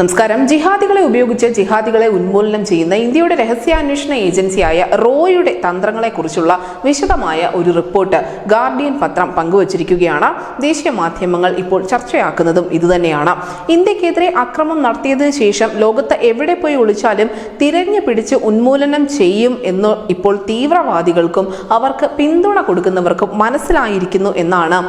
നമസ്കാരം. ജിഹാദികളെ ഉപയോഗിച്ച് ജിഹാദികളെ ഉന്മൂലനം ചെയ്യുന്ന ഇന്ത്യയുടെ രഹസ്യാന്വേഷണ ഏജൻസിയായ റോയുടെ തന്ത്രങ്ങളെക്കുറിച്ചുള്ള വിശദമായ ഒരു റിപ്പോർട്ട് ഗാർഡിയൻ പത്രം പങ്കുവച്ചിരിക്കുകയാണ്. ദേശീയ മാധ്യമങ്ങൾ ഇപ്പോൾ ചർച്ചയാക്കുന്നതും ഇതുതന്നെയാണ്. ഇന്ത്യക്കെതിരെ അക്രമം നടത്തിയതിനു ശേഷം ലോകത്ത് എവിടെ പോയി ഒളിച്ചാലും തിരഞ്ഞു പിടിച്ച് ഉന്മൂലനം ചെയ്യും എന്ന് ഇപ്പോൾ തീവ്രവാദികൾക്കും അവർക്ക് പിന്തുണ കൊടുക്കുന്നവർക്കും മനസ്സിലായിരിക്കുന്നു എന്നാണ്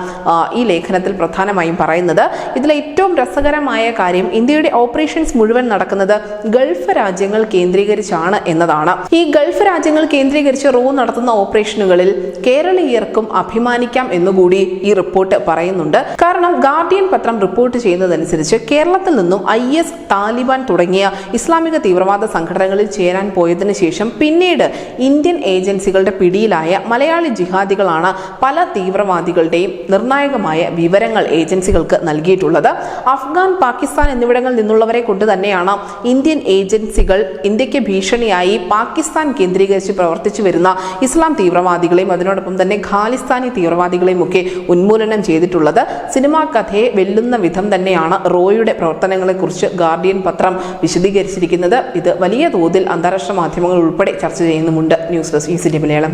ഈ ലേഖനത്തിൽ പ്രധാനമായും പറയുന്നത്. ഇതിലെ ഏറ്റവും രസകരമായ കാര്യം ഇന്ത്യയുടെ ഓപ്പറേഷൻസ് മുഴുവൻ നടക്കുന്നത് ഗൾഫ് രാജ്യങ്ങൾ കേന്ദ്രീകരിച്ചാണ് എന്നതാണ്. ഈ ഗൾഫ് രാജ്യങ്ങൾ കേന്ദ്രീകരിച്ച് റോ നടത്തുന്ന ഓപ്പറേഷനുകളിൽ കേരളീയർക്കും അഭിമാനിക്കാം എന്നുകൂടി ഈ റിപ്പോർട്ട് പറയുന്നുണ്ട്. കാരണം ഗാർഡിയൻ പത്രം റിപ്പോർട്ട് ചെയ്യുന്നതനുസരിച്ച് കേരളത്തിൽ നിന്നും ഐ എസ് താലിബാൻ തുടങ്ങിയ ഇസ്ലാമിക തീവ്രവാദ സംഘടനകളിൽ ചേരാൻ പോയതിനു ശേഷം പിന്നീട് ഇന്ത്യൻ ഏജൻസികളുടെ പിടിയിലായ മലയാളി ജിഹാദികളാണ് പല തീവ്രവാദികളുടെയും നിർണായകമായ വിവരങ്ങൾ ഏജൻസികൾക്ക് നൽകിയിട്ടുള്ളത്. അഫ്ഗാൻ പാകിസ്ഥാൻ എന്നിവിടങ്ങളിൽ നിന്നുള്ളവരെ കൊണ്ട് തന്നെയാണ് ഇന്ത്യൻ ഏജൻസികൾ ഇന്ത്യയ്ക്ക് ഭീഷണിയായി പാകിസ്ഥാൻ കേന്ദ്രീകരിച്ച് പ്രവർത്തിച്ചു വരുന്ന ഇസ്ലാം തീവ്രവാദികളെയും അതിനോടൊപ്പം തന്നെ ഖാലിസ്ഥാനി തീവ്രവാദികളെയും ഒക്കെ ഉന്മൂലനം ചെയ്തിട്ടുള്ളത്. സിനിമാ കഥയെ വെല്ലുന്ന വിധം തന്നെയാണ് റോയുടെ പ്രവർത്തനങ്ങളെക്കുറിച്ച് ഗാർഡിയൻ പത്രം വിശദീകരിച്ചിരിക്കുന്നത്. ഇത് വലിയ തോതിൽ അന്താരാഷ്ട്ര മാധ്യമങ്ങൾ ഉൾപ്പെടെ ചർച്ച ചെയ്യുന്നുമുണ്ട്. ന്യൂസ് ഡെസ്ക് ഈ സിറ്റി മലയാളം.